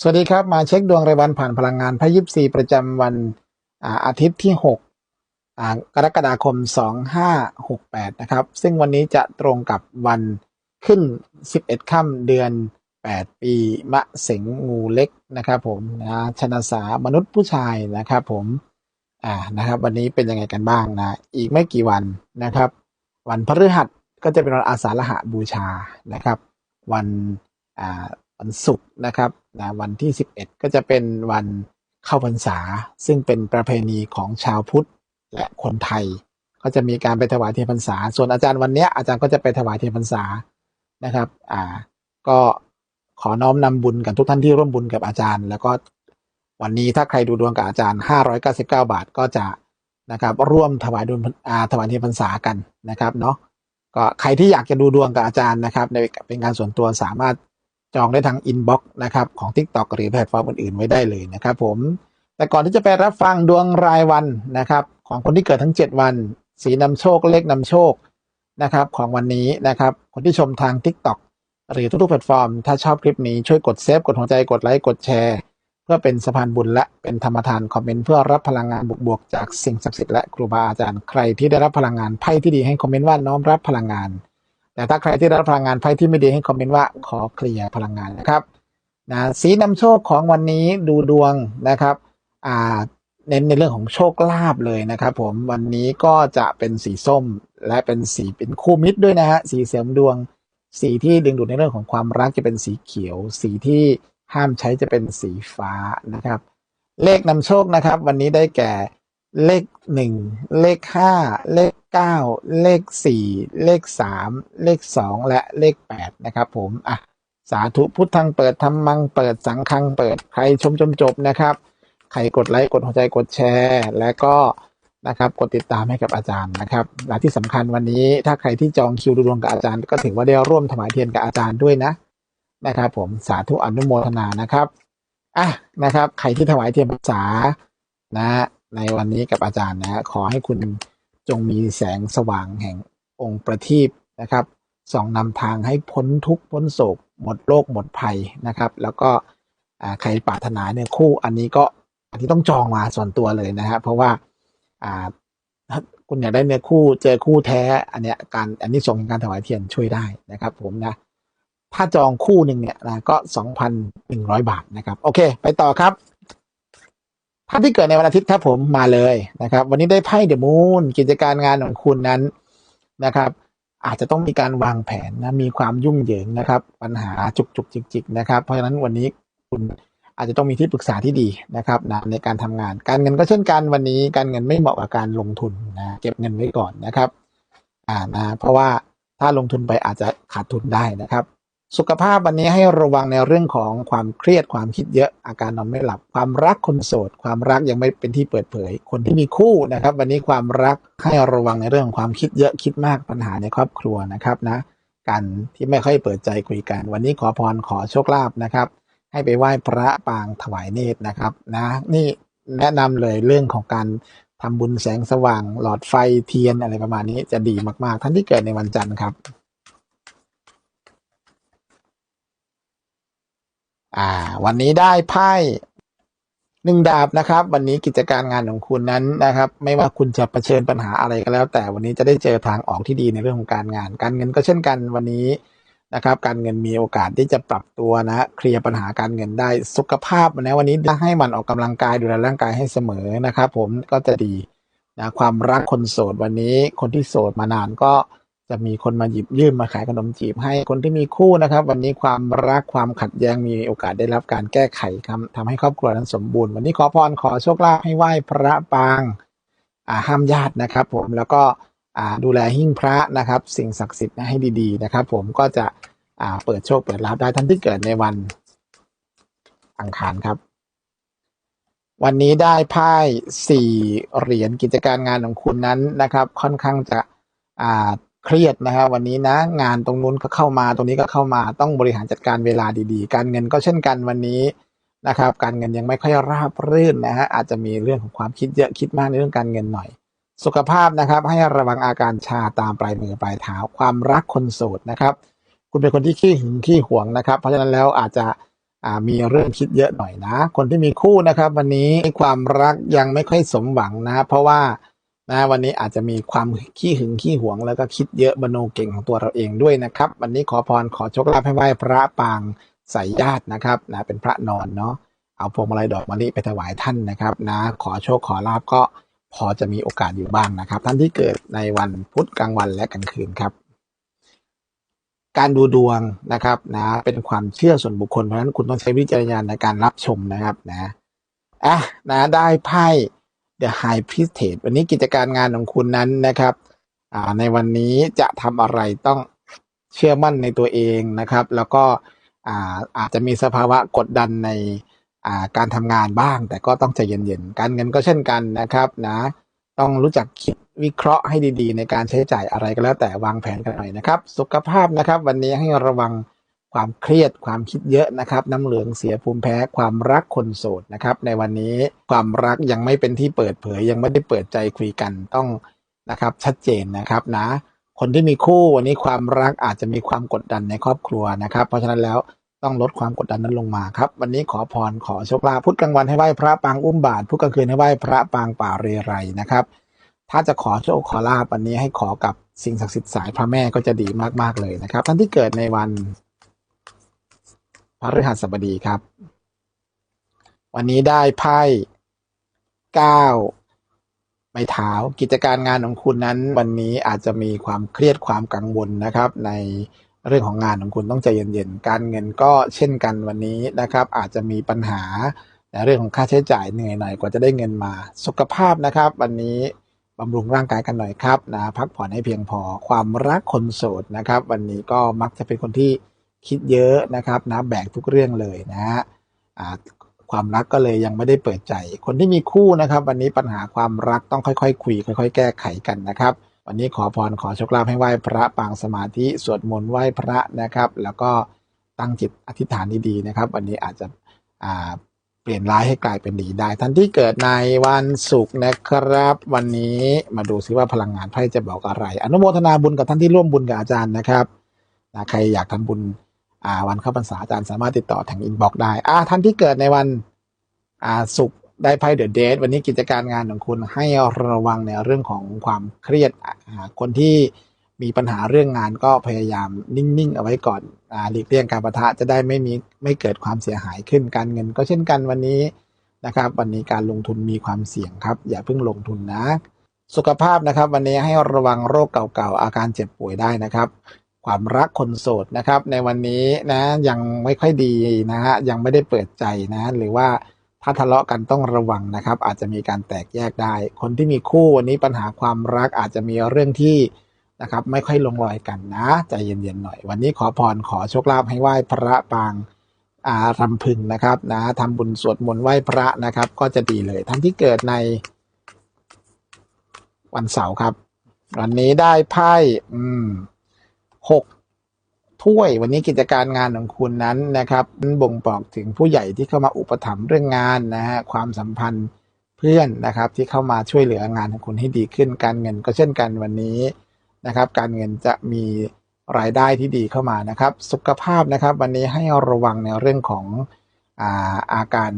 สวัสดีครับ มาเช็คดวงรายวันผ่านพลังงานพระยิบซีประจำวันอาอาทิตย์ที่ 6 กรกฎาคม 2568 นะครับ ซึ่งวันนี้จะตรงกับวันขึ้น 11 ค่ำเดือน 8 ปีมะเสงงูเล็กนะครับผมนะชนะสามนุษย์ผู้ชายนะครับผมอ่านะครับวันนี้เป็นยังไงกันบ้างนะอีกไม่กี่วันนะครับ วันพฤหัสก็จะเป็นวันอาสาฬหะบูชานะครับ วันอ่า วันศุกร์นะครับนะวันที่ 11 ก็จะเป็นวันเข้าพรรษา ซึ่งเป็นประเพณีของชาวพุทธและคนไทย ก็จะมีการไปถวายเทียนพรรษา ส่วนอาจารย์วันนี้อาจารย์ก็จะไปถวายเทียนพรรษานะครับอ่าก็ขอน้อมนำบุญกับทุกท่านที่ร่วมบุญกับอาจารย์ แล้วก็วันนี้ถ้าใครดูดวงกับอาจารย์ 599 บาทก็จะนะครับร่วมถวายดวงอาถวายเทียนพรรษากันนะครับเนาะก็ใครที่อยากจะดูดวงกับอาจารย์นะครับในเป็นการส่วนตัวสามารถ จองได้ทางอินบ็อกซ์นะครับของ TikTok หรือแพลตฟอร์มอื่นๆไว้ได้เลยนะครับผมแต่ก่อนที่จะไปรับฟังดวงรายวันนะครับ ของคนที่เกิดทั้ง 7 วัน สีนำโชคเลขนำโชคนะครับของวันนี้นะครับ คนที่ชมทาง TikTok หรือทุกๆแพลตฟอร์ม ถ้าชอบคลิปนี้ช่วยกดเซฟกดหัวใจกดไลค์กดแชร์ เพื่อเป็นสะพานบุญและเป็นธรรมทานคอมเมนต์เพื่อรับพลังงานบวกๆจากสิ่งศักดิ์สิทธิ์และครูบาอาจารย์ใครที่ได้รับพลังงานไพ่ที่ดีให้คอมเมนต์ว่าน้อมรับพลังงาน แต่ถ้าใครที่ได้รับพลังงานไพ่ที่ไม่ดีให้คอมเมนต์ว่าขอเคลียร์พลังงานนะครับนะสีนำโชคของวันนี้ดูดวงนะครับอ่าเน้นในเรื่องของโชคลาภเลยนะครับ ผมวันนี้ก็จะเป็นสีส้มและเป็นสีเป็นคู่มิตรด้วยนะฮะสีเสริมดวง สีที่ดึงดูดในเรื่องของความรักจะเป็นสีเขียว สีที่ห้ามใช้จะเป็นสีฟ้านะครับ เลขนำโชคนะครับ วันนี้ได้แก่เลขหนึ่งเลขห้าเลข เก้าเลขสี่เลขสามเลขสองและเลขแปดนะครับผมอะสาธุพุทธังเปิดธรรมังเปิดสังฆังเปิดใครชมจมจบนะครับใครกดไลค์กดหัวใจกดแชร์ และก็นะครับกดติดตามให้กับอาจารย์นะครับและที่สำคัญวันนี้ถ้าใครที่จองคิวดูดวงกับอาจารย์ ก็ถือว่าได้ร่วมถวายเทียนกับอาจารย์ด้วยนะนะครับ ผมสาธุอนุโมทนานะครับอะนะครับ ใครที่ถวายเทียนพรรษานะ ในวันนี้กับอาจารย์นะขอให้คุณ จงมีแสงสว่างแห่งองค์ประทีปนะครับส่องนำทางให้พ้นทุกข์พ้นโศก หมดโรคหมดภัยนะครับ แล้วก็ใครปรารถนาเนี่ยคู่อันนี้ก็อันนี้ต้องจองมาส่วนตัวเลยนะครับ เพราะว่าอ่าถ้าคุณอยากได้เนื้อคู่เจอคู่แท้ อันเนี้ยการอันนี้ส่งการถวายเทียนช่วยได้นะครับ ผมนะ ถ้าจองคู่หนึ่งเนี่ยนะก็สองพันหนึ่งร้อยบาทนะครับ โอเค ไปต่อครับ ท่านที่เกิดในวันอาทิตย์ครับผมมาเลยนะครับ วันนี้ได้ไพ่เดอะมูนกิจการงานของคุณนั้นนะครับ อาจจะต้องมีการวางแผนนะมีความยุ่งเหยิงนะครับ ปัญหาจุกจุกจิกจิกนะครับ เพราะฉะนั้นวันนี้คุณอาจจะต้องมีที่ปรึกษาที่ดีนะครับนะในการทำงาน การเงินก็เช่นกันวันนี้การเงินไม่เหมาะกับการลงทุนนะเก็บเงินไว้ก่อนนะครับ อ่านะเพราะว่าถ้าลงทุนไปอาจจะขาดทุนได้นะครับ สุขภาพวันนี้ให้ระวังในเรื่องของความเครียดความคิดเยอะอาการนอนไม่หลับ ความรักคนโสด ความรักยังไม่เป็นที่เปิดเผย คนที่มีคู่นะครับ วันนี้ความรักให้ระวังในเรื่องความคิดเยอะคิดมากปัญหาในครอบครัวนะครับนะการที่ไม่ค่อยเปิดใจคุยกัน วันนี้ขอพรขอโชคลาภนะครับ ให้ไปไหว้พระปางถวายเนตรนะครับนะนี่แนะนำเลยเรื่องของการทำบุญแสงสว่าง หลอดไฟเทียนอะไรประมาณนี้จะดีมากๆ ท่านที่เกิดในวันจันทร์ครับ อ่า วันนี้ได้ไพ่หนึ่งดาบนะครับ วันนี้กิจการงานของคุณนั้นนะครับ ไม่ว่าคุณจะเผชิญปัญหาอะไรก็แล้ว แต่วันนี้จะได้เจอทางออกที่ดีในเรื่องของการงาน การเงินก็เช่นกันวันนี้นะครับ การเงินมีโอกาสที่จะปรับตัวนะเคลียร์ปัญหาการเงินได้สุขภาพนะวันนี้ให้มันออกกำลังกายดูแลร่างกายให้เสมอนะครับ ผมก็จะดีนะความรักคนโสดวันนี้คนที่โสดมานานก็ จะมีคนมาหยิบยื่นมาขายขนมจีบให้คนที่มีคู่นะครับ วันนี้ความรักความขัดแย้งมีโอกาสได้รับการแก้ไขครับทำให้ครอบครัวนั้นสมบูรณ์ วันนี้ขอพรขอโชคลาภให้ไหว้พระปางห้ามญาตินะครับ ผมแล้วก็ดูแลหิ้งพระนะครับ สิ่งศักดิ์สิทธิ์ให้ดีๆนะครับ ผมก็จะเปิดโชคเปิดลาภได้ท่านที่เกิดในวันอังคารครับ วันนี้ได้ไพ่สี่เหรียญกิจการงานของคุณนั้นนะครับ ค่อนข้างจะอ่า เครียดนะครับวันนี้นะงานตรงนู้นก็เข้ามาตรงนี้ก็เข้ามาต้องบริหารจัดการเวลาดีๆ การเงินก็เช่นกันวันนี้นะครับ การเงินยังไม่ค่อยราบรื่นนะฮะอาจจะมีเรื่องของความคิดเยอะคิดมากในเรื่องการเงินหน่อย สุขภาพนะครับ ให้ระวังอาการชาตามปลายมือปลายเท้าความรักคนโสดนะครับ คุณเป็นคนที่ขี้หึงขี้หวงนะครับ เพราะฉะนั้นแล้วอาจจะมีเรื่องคิดเยอะหน่อยนะ คนที่มีคู่นะครับ วันนี้ความรักยังไม่ค่อยสมหวังนะ เพราะว่า นะวันนี้อาจจะมีความขี้หึงขี้หวง แล้วก็คิดเยอะมโนเก่งของตัวเราเองด้วยนะครับ วันนี้ขอพรขอโชคลาภให้ไหว้พระปางสายญาตินะครับนะเป็นพระนอนเนาะเอาพวงมาลัยดอกมะลิไปถวายท่านนะครับนะขอโชคขอลาภก็พอจะมีโอกาสอยู่บ้างนะครับ ท่านที่เกิดในวันพุธกลางวันและกลางคืนครับ การดูดวงนะครับนะเป็นความเชื่อส่วนบุคคลเพราะฉะนั้นคุณต้องใช้วิจารณญาณในการรับชมนะครับนะอะนะได้ไพ่ The High Priestess วันนี้กิจการงานของคุณนั้นนะครับในวันนี้จะทำอะไรต้องเชื่อมั่นในตัวเองนะครับ แล้วก็อาจจะมีสภาวะกดดันในการทำงานบ้าง แต่ก็ต้องใจเย็นๆ การเงินก็เช่นกันนะครับนะต้องรู้จักคิดวิเคราะห์ให้ดีๆ ในการใช้จ่ายอะไรก็แล้วแต่วางแผนกันหน่อยนะครับ สุขภาพนะครับ วันนี้ให้ระวัง ความเครียดความคิดเยอะนะครับ น้ำเหลืองเสียภูมิแพ้ความรักคนโสดนะครับ ในวันนี้ความรักยังไม่เป็นที่เปิดเผย ยังไม่ได้เปิดใจคุยกันต้องนะครับ ชัดเจนนะครับนะ คนที่มีคู่วันนี้ความรักอาจจะมีความกดดันในครอบครัวนะครับ เพราะฉะนั้นแล้วต้องลดความกดดันนั้นลงมาครับ วันนี้ขอพรขอโชคลาภพุธกลางวันให้ไหว้พระปางอุ้มบาทพุธกลางคืนให้ไหว้พระปางป่าเรไรนะครับ ถ้าจะขอโชคขอลาบวันนี้ให้ขอกับสิ่งศักดิ์สิทธิ์สายพระแม่ก็จะดีมากๆเลยนะครับ ท่านที่เกิดในวัน พฤหัสบดีครับ วันนี้ได้ไพ่เก้าไม้เท้ากิจการงานของคุณนั้น วันนี้อาจจะมีความเครียดความกังวลนะครับ ในเรื่องของงานของคุณต้องใจเย็นๆ การเงินก็เช่นกันวันนี้นะครับ อาจจะมีปัญหาในเรื่องของค่าใช้จ่ายเหนื่อยหน่อยกว่าจะได้เงินมา สุขภาพนะครับ วันนี้บำรุงร่างกายกันหน่อยครับนะพักผ่อนให้เพียงพอความรักคนโสดนะครับ วันนี้ก็มักจะเป็นคนที่ คิดเยอะนะครับนะแบกทุกเรื่องเลยนะฮะความรักก็เลยยังไม่ได้เปิดใจ คนที่มีคู่นะครับ วันนี้ปัญหาความรักต้องค่อยๆคคุย ค่อย ๆ แก้ไขกันนะครับ วันนี้ขอพรขอโชคลาภให้ไหว้พระปางสมาธิสวดมนต์ไหว้พระนะครับ แล้วก็ตั้งจิตอธิษฐานดีๆนะครับ วันนี้อาจจะเปลี่ยนร้ายให้กลายเป็นดีได้ ท่านที่เกิดในวันศุกร์นะครับ วันนี้มาดูซิว่าพลังงานไพ่จะบอกอะไร อนุโมทนาบุญกับท่านที่ร่วมบุญกับอาจารย์นะครับใครอยากทำบุญ อ่า วันเข้าพรรษาอาจารย์สามารถติดต่อทางอินบ็อกซ์ได้ อ่า ท่านที่เกิดในวัน อ่าศุกร์ได้ไพ่เดอะเดทวันนี้กิจการงานของคุณให้ระวังในเรื่องของความเครียดอ่าคนที่มีปัญหาเรื่องงานก็พยายามนิ่ง ๆ เอาไว้ก่อนอ่าหลีกเลี่ยงการประทะจะได้ไม่มีไม่เกิดความเสียหายขึ้นการเงิน ก็เช่นกันวันนี้นะครับ วันนี้การลงทุนมีความเสี่ยงครับ อย่าเพิ่งลงทุนนะ สุขภาพนะครับ วันนี้ให้ระวังโรคเก่าๆอาการเจ็บป่วยได้นะครับ ความรักคนโสดนะครับ ในวันนี้นะยังไม่ค่อยดีนะฮะยังไม่ได้เปิดใจนะหรือว่าถ้าทะเลาะกันต้องระวังนะครับ อาจจะมีการแตกแยกได้ คนที่มีคู่วันนี้ปัญหาความรักอาจจะมีเรื่องที่นะครับ ไม่ค่อยลงรอยกันนะใจเย็นๆหน่อย วันนี้ขอพรขอโชคลาภให้ไหว้พระปางอารำพึงนะครับนะทำบุญสวดมนต์ไหว้พระนะครับ ก็จะดีเลยท่านที่เกิดในวันเสาร์ครับ วันนี้ได้ไพ่อืม หกถ้วยวันนี้กิจการงานของคุณนั้นนะครับบ่งบอกถึงผู้ใหญ่ที่เข้ามาอุปถัมภ์เรื่องงานนะฮะความสัมพันธ์เพื่อนนะครับที่เข้ามาช่วยเหลืองานของคุณให้ดีขึ้น การเงินก็เช่นกันวันนี้นะครับ การเงินจะมีรายได้ที่ดีเข้ามานะครับ สุขภาพนะครับ วันนี้ให้ระวังในเรื่องของอาอาการ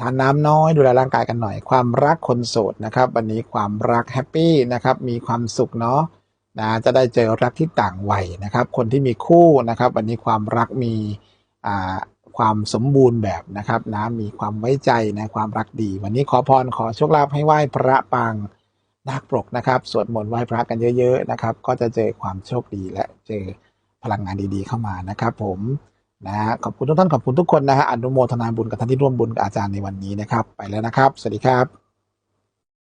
ทานน้ำน้อยดูแลร่างกายกันหน่อย ความรักคนโสดนะครับ วันนี้ความรักแฮปปี้นะครับมีความสุขเนาะ นะจะได้เจอรักที่ต่างวัยนะครับ คนที่มีคู่นะครับ วันนี้ความรักมีความสมบูรณ์แบบนะครับนะมีความไว้ใจในะความรักดี วันนี้ขอพรขอโชคลาภให้ไหว้พระปางนาคปรกนะครับสวดมนต์ไหว้พระกันเยอะๆนะครับ ก็จะเจอความโชคดีและเจอพลังงานดีๆเข้ามานะครับผมนะขอบคุณทุกท่านขอบคุณทุกคนนะฮะอนุโมทนาบุญกับท่านที่ร่วมบุญกับอาจารย์ในวันนี้นะครับ ไปแล้วนะครับ สวัสดีครับ